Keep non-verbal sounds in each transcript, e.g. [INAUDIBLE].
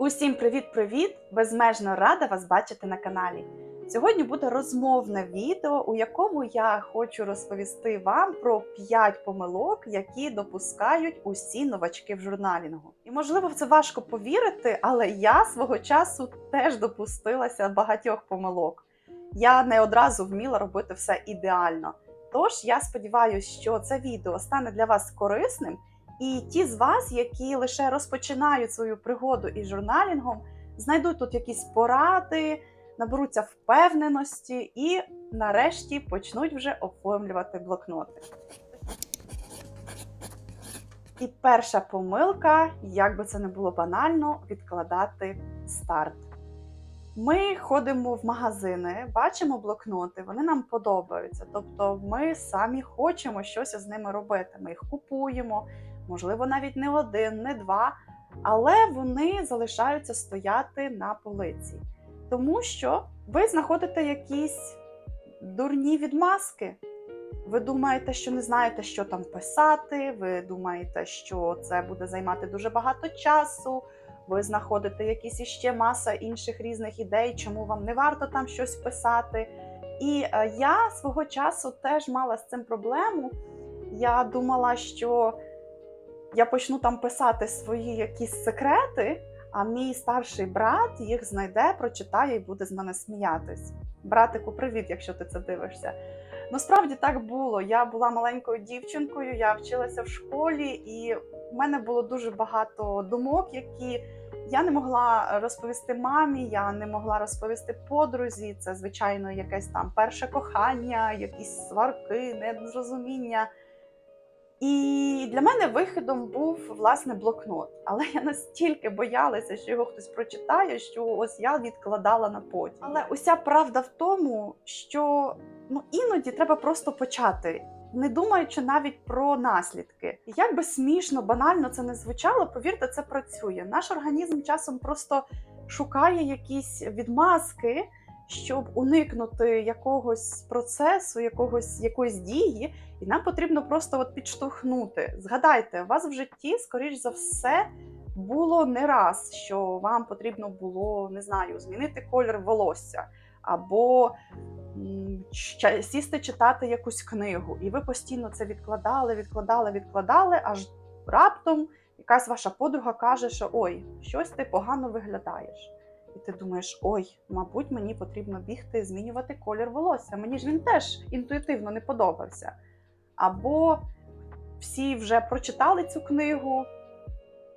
Усім привіт-привіт! Безмежно рада вас бачити на каналі. Сьогодні буде розмовне відео, у якому я хочу розповісти вам про 5 помилок, які допускають усі новачки в журналінгу. І можливо, в це важко повірити, але я свого часу теж допустилася багатьох помилок. Я не одразу вміла робити все ідеально. Тож я сподіваюся, що це відео стане для вас корисним. І ті з вас, які лише розпочинають свою пригоду із журналінгом, знайдуть тут якісь поради, наберуться впевненості і нарешті почнуть вже оформлювати блокноти. І перша помилка, як би це не було банально, відкладати старт. Ми ходимо в магазини, бачимо блокноти, вони нам подобаються. Тобто ми самі хочемо щось з ними робити. Ми їх купуємо, можливо, навіть не один, не два, але вони залишаються стояти на полиці. Тому що ви знаходите якісь дурні відмазки. Ви думаєте, що не знаєте, що там писати, ви думаєте, що це буде займати дуже багато часу. Ви знаходите якісь іще маса інших різних ідей, чому вам не варто там щось писати. І е, я свого часу теж мала з цим проблему. Я думала, що я почну там писати свої якісь секрети, а мій старший брат їх знайде, прочитає і буде з мене сміятись. Братику, привіт, якщо ти це дивишся. Насправді так було. Я була маленькою дівчинкою, я вчилася в школі, і в мене було дуже багато думок, які я не могла розповісти мамі, я не могла розповісти подрузі. Це, звичайно, якесь там перше кохання, якісь сварки, незрозуміння. І для мене виходом був власне блокнот. Але я настільки боялася, що його хтось прочитає, що ось я відкладала на потім. Але уся правда в тому, що ну іноді треба просто почати. Не думаючи навіть про наслідки, як би смішно, банально це не звучало, повірте, це працює. Наш організм часом просто шукає якісь відмазки, щоб уникнути якогось процесу, якогось якоїсь дії, і нам потрібно просто от підштовхнути. Згадайте, у вас в житті, скоріш за все, було не раз, що вам потрібно було не знаю, змінити колір волосся або сісти читати якусь книгу, і ви постійно це відкладали, відкладали, відкладали, аж раптом якась ваша подруга каже, що ой, щось ти погано виглядаєш. І ти думаєш, ой, мабуть, мені потрібно бігти змінювати колір волосся. Мені ж він теж інтуїтивно не подобався. Або всі вже прочитали цю книгу,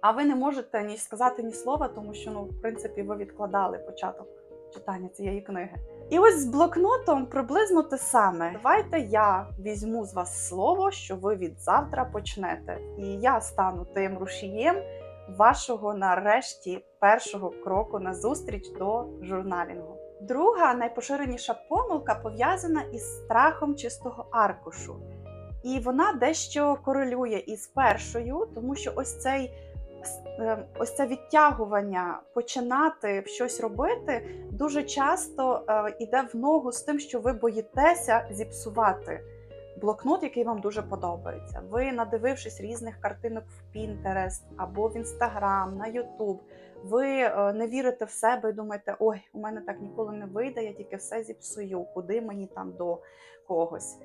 а ви не можете ні сказати ні слова, тому що, ну, в принципі, ви відкладали початок читання цієї книги. І ось з блокнотом приблизно те саме. Давайте я візьму з вас слово, що ви від завтра почнете. І я стану тим рушієм вашого нарешті першого кроку на зустріч до журналінгу. Друга найпоширеніша помилка пов'язана із страхом чистого аркушу. І вона дещо корелює із першою, тому що ось цей е, ось це відтягування, починати щось робити, дуже часто е, йде в ногу з тим, що ви боїтеся зіпсувати блокнот, який вам дуже подобається. Ви, надивившись різних картинок в Pinterest або в Instagram, на YouTube, ви е, не вірите в себе і думаєте, ой, у мене так ніколи не вийде, я тільки все зіпсую, куди мені там до когось.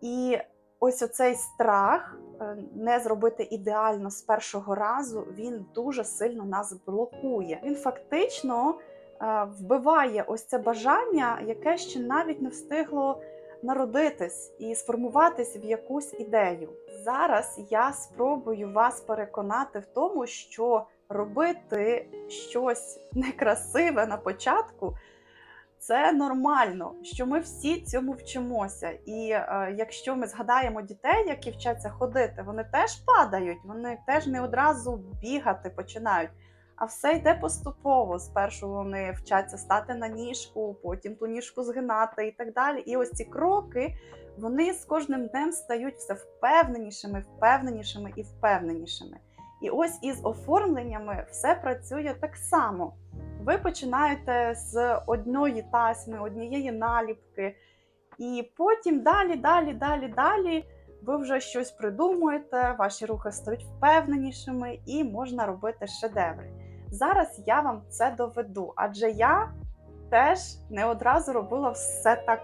І ось оцей страх е, не зробити ідеально з першого разу, він дуже сильно нас блокує. Він фактично е, вбиває ось це бажання, яке ще навіть не встигло народитись і сформуватись в якусь ідею. Зараз я спробую вас переконати в тому, що робити щось некрасиве на початку. Це нормально, що ми всі цьому вчимося. І е, якщо ми згадаємо дітей, які вчаться ходити, вони теж падають, вони теж не одразу бігати починають. А все йде поступово. Спершу вони вчаться стати на ніжку, потім ту ніжку згинати і так далі. І ось ці кроки вони з кожним днем стають все впевненішими, впевненішими і впевненішими. І ось із оформленнями все працює так само. Ви починаєте з одної тасьми, однієї наліпки, і потім далі, далі, далі, далі ви вже щось придумуєте, ваші рухи стають впевненішими і можна робити шедеври. Зараз я вам це доведу, адже я теж не одразу робила все так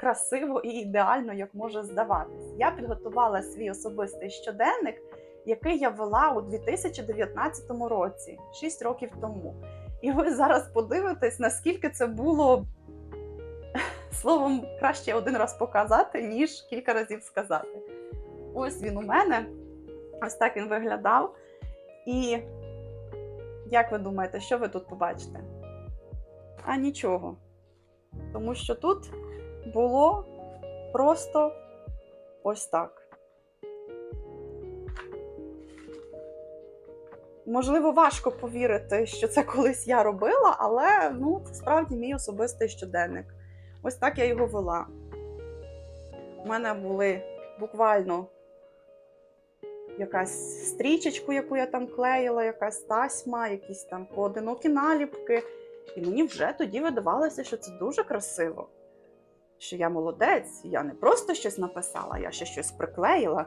красиво і ідеально, як може здаватись. Я підготувала свій особистий щоденник, який я вела у 2019 році, 6 років тому. І ви зараз подивитесь, наскільки це було [LAUGHS] словом краще один раз показати, ніж кілька разів сказати. Ось він у мене, ось так він виглядав. І як ви думаєте, що ви тут побачите? А нічого. Тому що тут було просто ось так. Можливо, важко повірити, що це [LAUGHS] колись я робила, але ну, це справді мій особистий щоденник. Ось так я його вела. У мене були буквально якась стрічечку, яку я там клеїла, якась тасьма, якісь там поодинокі наліпки. І мені вже тоді видавалося, що це дуже красиво. Що я молодець, я не просто щось написала, я ще щось приклеїла.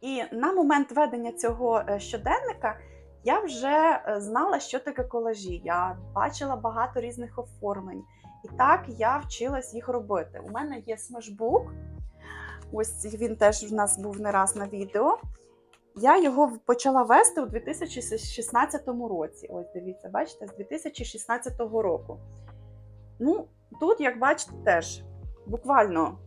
І на момент ведення цього е, щоденника я вже е, знала, що таке колажі. Я бачила багато різних оформлень. І так я вчилась їх робити. У мене є смешбук. Ось він теж в нас був не раз на відео. Я його почала вести у 2016 році. Ось дивіться, бачите, з 2016 року. Ну, тут, як бачите, теж буквально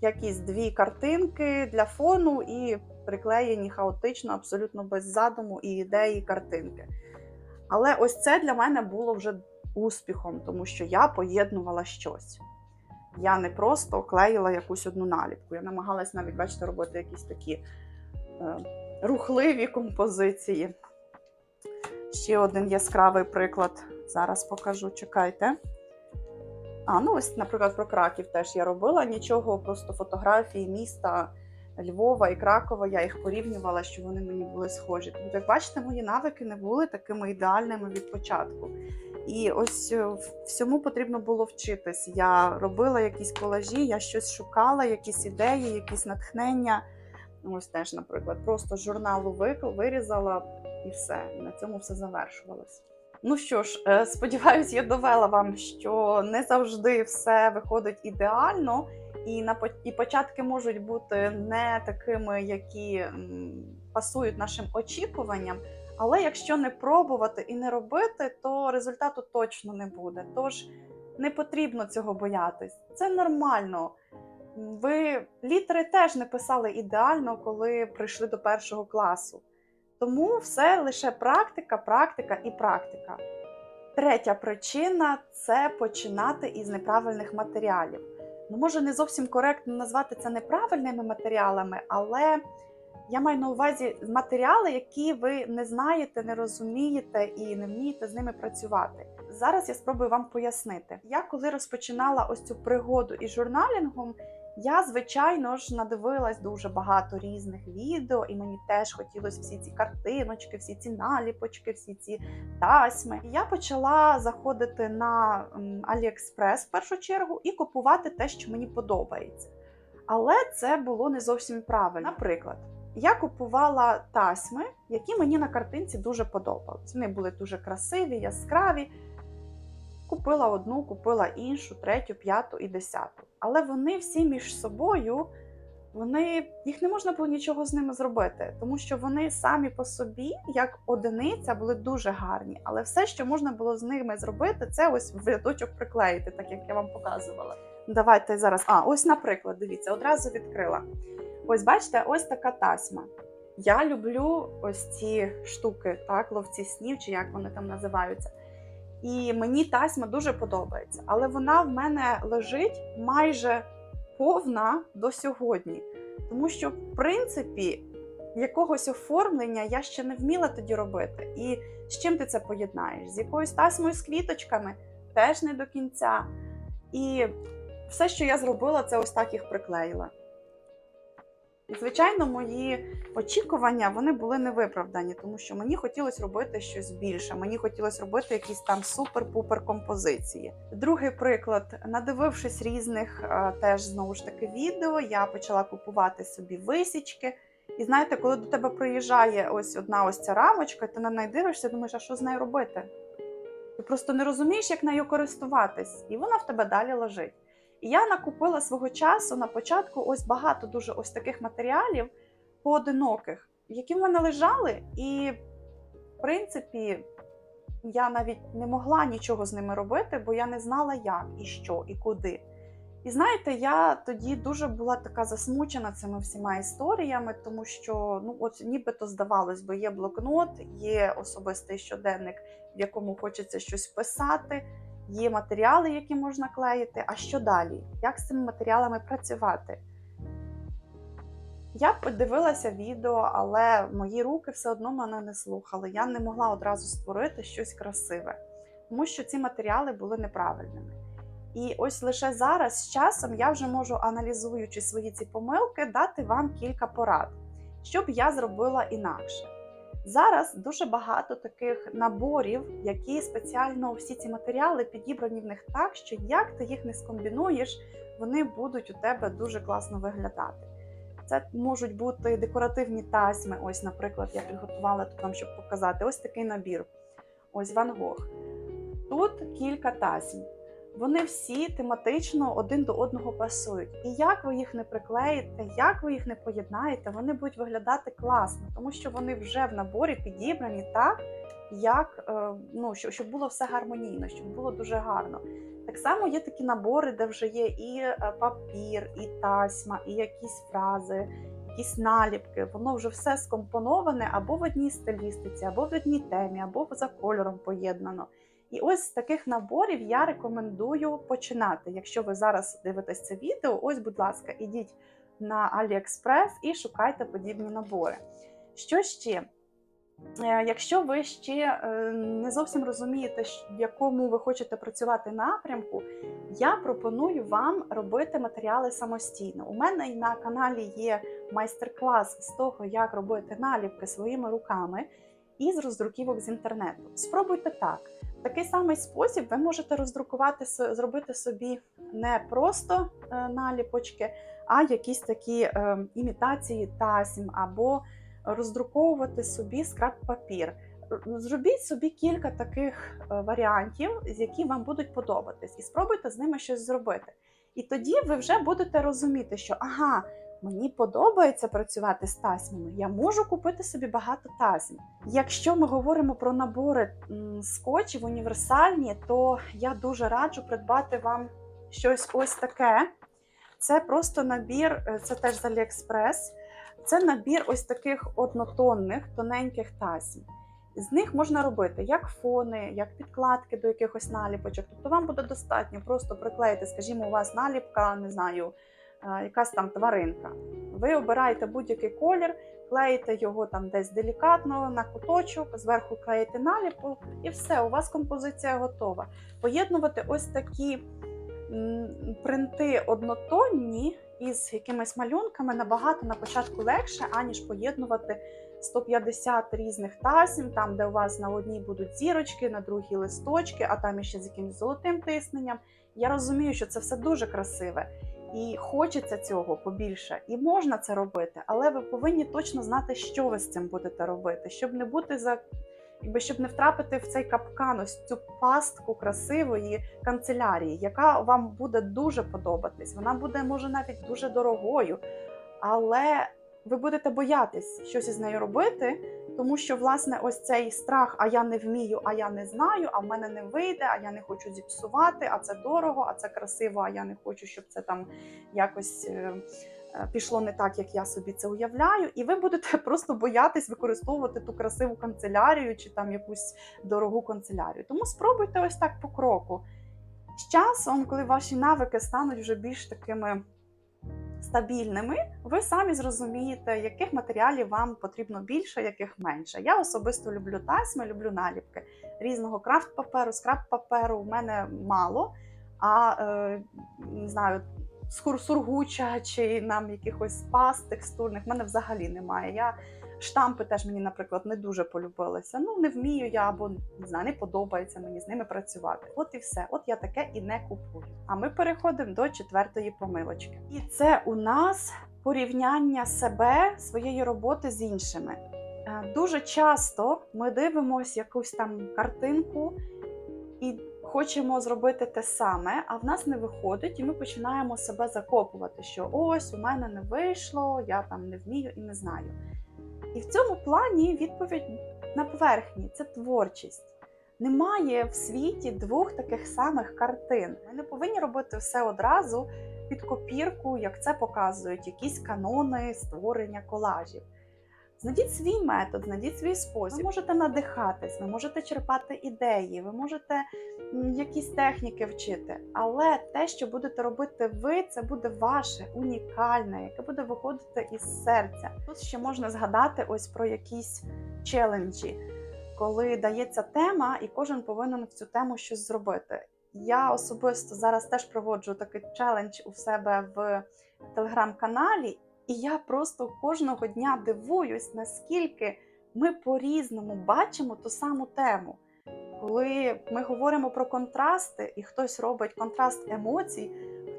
якісь дві картинки для фону і приклеєні хаотично, абсолютно без задуму і ідеї картинки. Але ось це для мене було вже успіхом, тому що я поєднувала щось. Я не просто клеїла якусь одну наліпку. Я намагалась навіть, бачите, робити якісь такі е, рухливі композиції. Ще один яскравий приклад. Зараз покажу, чекайте. А, ну ось, наприклад, про Краків теж я робила нічого, просто фотографії міста Львова і Кракова. Я їх порівнювала, що вони мені були схожі. Тобто, як бачите, мої навики не були такими ідеальними від початку. І ось е, всьому потрібно було вчитись. Я робила якісь колажі, я щось шукала, якісь ідеї, якісь натхнення. Ось теж, наприклад, просто журналу вирізала і все. На цьому все завершувалось. Ну що ж, е, [LAUGHS] сподіваюсь, я довела вам, що не завжди все виходить ідеально, і на і початки можуть бути не такими, які пасують нашим очікуванням. Але якщо не пробувати і не робити, то результату точно не буде. Тож не потрібно цього боятись. Це нормально. Ви літери теж не писали ідеально, коли прийшли до першого класу. Тому все лише практика, практика і практика. Третя причина це починати із неправильних матеріалів. Ну, може, не зовсім коректно назвати це неправильними матеріалами, але я маю на увазі матеріали, які ви не знаєте, не розумієте і не вмієте з ними працювати. Зараз я спробую вам пояснити. Я коли розпочинала ось цю пригоду із журналінгом, я, звичайно ж, надивилась дуже багато різних відео, і мені теж хотілося всі ці картиночки, всі ці наліпочки, всі ці тасьми. Я почала заходити на AliExpress в першу чергу і купувати те, що мені подобається. Але це було не зовсім правильно. Наприклад, я купувала тасьми, які мені на картинці дуже подобались. Вони були дуже красиві, яскраві. Купила одну, купила іншу, третю, п'яту і десяту. Але вони всі між собою, вони їх не можна було нічого з ними зробити, тому що вони самі по собі, як одиниця, були дуже гарні. Але все, що можна було з ними зробити, це ось в рядочок приклеїти, так як я вам показувала. Давайте зараз. А, ось, наприклад, дивіться, одразу відкрила. Ось бачите, ось така тасьма. Я люблю ось ці штуки, так, ловці снів, чи як вони там називаються. І мені тасьма дуже подобається, але вона в мене лежить майже повна до сьогодні. Тому що, в принципі, якогось оформлення я ще не вміла тоді робити. І з чим ти це поєднаєш? З якоюсь тасьмою з квіточками теж не до кінця. І все, що я зробила, це ось так їх приклеїла. І, звичайно, мої очікування вони були невиправдані, тому що мені хотілося робити щось більше. Мені хотілося робити якісь там супер-пупер композиції. Другий приклад, надивившись різних е, теж знову ж таки відео, я почала купувати собі висічки. І знаєте, коли до тебе приїжджає ось одна ось ця рамочка, ти на неї дивишся, думаєш, а що з нею робити? Ти просто не розумієш, як нею користуватись, і вона в тебе далі лежить. І я накупила свого часу на початку ось багато дуже ось таких матеріалів поодиноких, які в мене лежали, і в принципі я навіть не могла нічого з ними робити, бо я не знала, як і що, і куди. І знаєте, я тоді дуже була така засмучена цими всіма історіями, тому що ну от нібито здавалось би, є блокнот, є особистий щоденник, в якому хочеться щось писати, є матеріали, які можна клеїти. А що далі? Як з цими матеріалами працювати? Я подивилася відео, але мої руки все одно мене не слухали. Я не могла одразу створити щось красиве, тому що ці матеріали були неправильними. І ось лише зараз з часом я вже можу, аналізуючи свої ці помилки, дати вам кілька порад, що б я зробила інакше. Зараз дуже багато таких наборів, які спеціально всі ці матеріали підібрані в них так, що як ти їх не скомбінуєш, вони будуть у тебе дуже класно виглядати. Це можуть бути декоративні тасьми. Ось, наприклад, я підготувала тут вам, щоб показати. Ось такий набір. Ось Ван Гог. Тут кілька тасьм. Вони всі тематично один до одного пасують. І як ви їх не приклеїте, як ви їх не поєднаєте, вони будуть виглядати класно, тому що вони вже в наборі підібрані так, як е, ну, щоб, було все гармонійно, щоб було дуже гарно. Так само є такі набори, де вже є і е, папір, і тасьма, і якісь фрази, якісь наліпки. Воно вже все скомпоноване або в одній стилістиці, або в одній темі, або за кольором поєднано. І ось з таких наборів я рекомендую починати. Якщо ви зараз дивитесь це відео, ось, будь ласка, ідіть на AliExpress і шукайте подібні набори. Що ще? Е, Якщо ви ще е, не зовсім розумієте, в якому ви хочете працювати напрямку, я пропоную вам робити матеріали самостійно. У мене на каналі є майстер-клас з того, як робити наліпки своїми руками із роздруківок з інтернету. Спробуйте так. Такий самий спосіб ви можете роздрукувати зробити собі не просто е, наліпочки, а якісь такі е, імітації тасім або роздруковувати собі скраб-папір. Зробіть собі кілька таких е, варіантів, які вам будуть подобатись, і спробуйте з ними щось зробити. І тоді ви вже будете розуміти, що ага, мені подобається працювати з тасьмами, я можу купити собі багато тасьм. Якщо ми говоримо про набори скотчів універсальні, то я дуже раджу придбати вам щось ось таке. Це просто набір, е, це теж з AliExpress. Це набір ось таких однотонних тоненьких тасім. З них можна робити як фони, як підкладки до якихось наліпочок. Тобто вам буде достатньо просто приклеїти, скажімо, у вас наліпка, не знаю, якась там тваринка. Ви обираєте будь-який колір, клеїте його там десь делікатно на куточок, зверху клеїте наліпку, і все, у вас композиція готова. Поєднувати ось такі принти однотонні із якимись малюнками набагато на початку легше, аніж поєднувати 150 різних тасім, там, де у вас на одній будуть зірочки, на другій листочки, а там іще з якимось золотим тисненням. Я розумію, що це все дуже красиве. І хочеться цього побільше, і можна це робити, але ви повинні точно знати, що ви з цим будете робити, щоб не бути за якби щоб не втрапити в цей капкан, ось цю пастку красивої канцелярії, яка вам буде дуже подобатись. Вона буде, може, навіть дуже дорогою, але ви будете боятись щось із нею робити, тому що, власне, ось цей страх, а я не вмію, а я не знаю, а в мене не вийде, а я не хочу зіпсувати, а це дорого, а це красиво, а я не хочу, щоб це там якось. Е, Е, пішло не так, як я собі це уявляю, і ви будете [LAUGHS] просто боятись використовувати ту красиву канцелярію чи там якусь дорогу канцелярію. Тому спробуйте ось так по кроку. З часом, коли ваші навики стануть вже більш такими стабільними, ви самі зрозумієте, яких матеріалів вам потрібно більше, яких менше. Я особисто люблю тасьми, люблю наліпки різного крафт-паперу, скраб-паперу в мене мало. А е, не знаю, сургуча чи нам якихось паст текстурних в мене взагалі немає. Я Штампи теж мені, наприклад, не дуже полюбилися. Ну, не вмію я або не знаю, не подобається мені з ними працювати. От і все. От я таке і не купую. А ми переходимо до четвертої помилочки. І це у нас порівняння себе, своєї роботи з іншими. Е, Дуже часто ми дивимося якусь там картинку і хочемо зробити те саме, а в нас не виходить, і ми починаємо себе закопувати, що ось у мене не вийшло, я там не вмію і не знаю. І в цьому плані відповідь на поверхні це творчість. Немає в світі двох таких самих картин. Ми не повинні робити все одразу під копірку, як це показують якісь канони створення колажів. Знайдіть свій метод, знайдіть свій спосіб. Ви можете надихатись, ви можете черпати ідеї, ви можете якісь техніки вчити. Але те, що будете робити ви, це буде ваше унікальне, яке буде виходити із серця. Тут ще можна згадати ось про якісь челенджі, коли дається тема, і кожен повинен в цю тему щось зробити. Я особисто зараз теж проводжу такий челендж у себе в телеграм-каналі, і я просто кожного дня дивуюсь, наскільки ми по-різному бачимо ту саму тему. Коли ми говоримо про контрасти, і хтось робить контраст емоцій,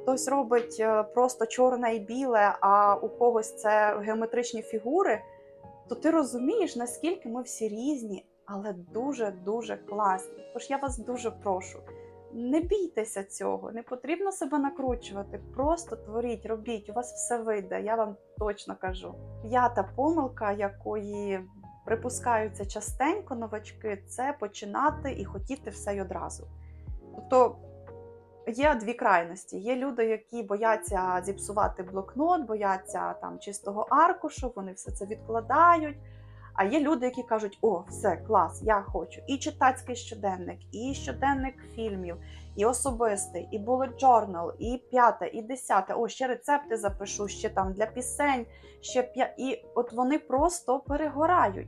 хтось робить е, просто чорне і біле, а у когось це геометричні фігури, то ти розумієш, наскільки ми всі різні, але дуже-дуже класні. Тож я вас дуже прошу. Не бійтеся цього, не потрібно себе накручувати. Просто творіть, робіть, у вас все вийде, я вам точно кажу. П'ята помилка, якої припускаються частенько новачки, це починати і хотіти все й одразу. Тобто є дві крайності. Є люди, які бояться зіпсувати блокнот, бояться там чистого аркушу, вони все це відкладають. А є люди, які кажуть: о, все, клас, я хочу. І читацький щоденник, і щоденник фільмів, і особистий, і bullet journal, і п'яте, і десяте. О, ще рецепти запишу, ще там для пісень, ще п'я. І от вони просто перегорають,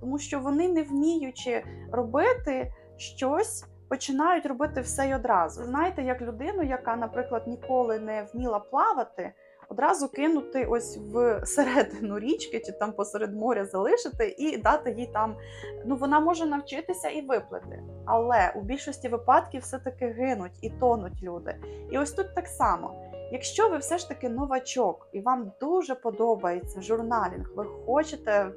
тому що вони, не вміючи робити щось, починають робити все й одразу. Знаєте, як людину, яка, наприклад, ніколи не вміла плавати одразу кинути ось в середину річки чи там посеред моря залишити і дати їй там. Ну вона може навчитися і виплити. Але у більшості випадків все-таки гинуть і тонуть люди. І ось тут так само. Якщо ви все ж таки новачок і вам дуже подобається журналінг, ви хочете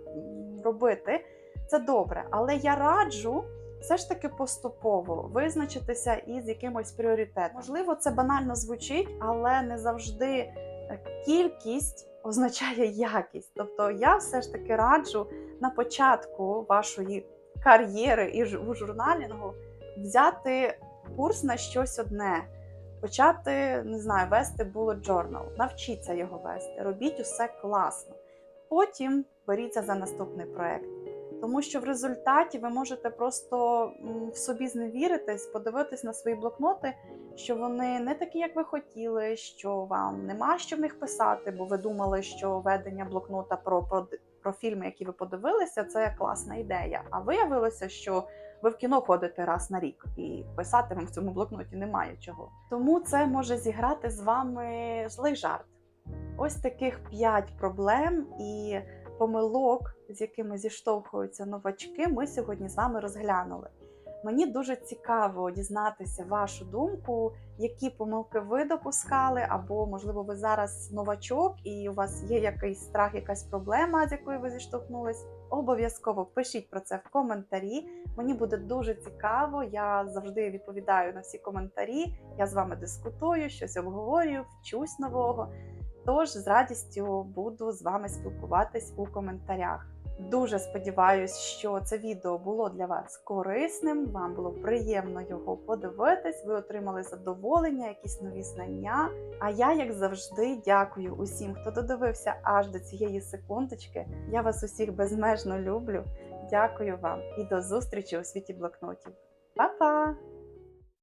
робити, це добре. Але я раджу все ж таки поступово визначитися із якимось пріоритетом. Можливо, це банально звучить, але не завжди кількість означає якість. Тобто я все ж таки раджу на початку вашої кар'єри і у журналінгу взяти курс на щось одне, почати, не знаю, вести bullet journal, навчіться його вести, робіть усе класно. Потім беріться за наступний проект. Тому що в результаті ви можете просто в собі зневіритись, подивитись на свої блокноти, що вони не такі, як ви хотіли, що вам нема що в них писати, бо ви думали, що ведення блокнота про, про, про фільми, які ви подивилися, це класна ідея. А виявилося, що ви в кіно ходите раз на рік, і писати вам в цьому блокноті немає чого. Тому це може зіграти з вами злий жарт. Ось таких п'ять проблем і помилок, з якими зіштовхуються новачки, ми сьогодні з вами розглянули. Мені дуже цікаво дізнатися вашу думку, які помилки ви допускали, або, можливо, ви зараз новачок і у вас є якийсь страх, якась проблема, з якою ви зіштовхнулись. Обов'язково пишіть про це в коментарі. Мені буде дуже цікаво. Я завжди відповідаю на всі коментарі. Я з вами дискутую, щось обговорюю, вчусь нового. Тож з радістю буду з вами спілкуватись у коментарях. Дуже сподіваюсь, що це відео було для вас корисним. Вам було приємно його подивитись. Ви отримали задоволення, якісь нові знання. А я, як завжди, дякую усім, хто додивився аж до цієї секундочки. Я вас усіх безмежно люблю. Дякую вам і до зустрічі у світі блокнотів. Па-па!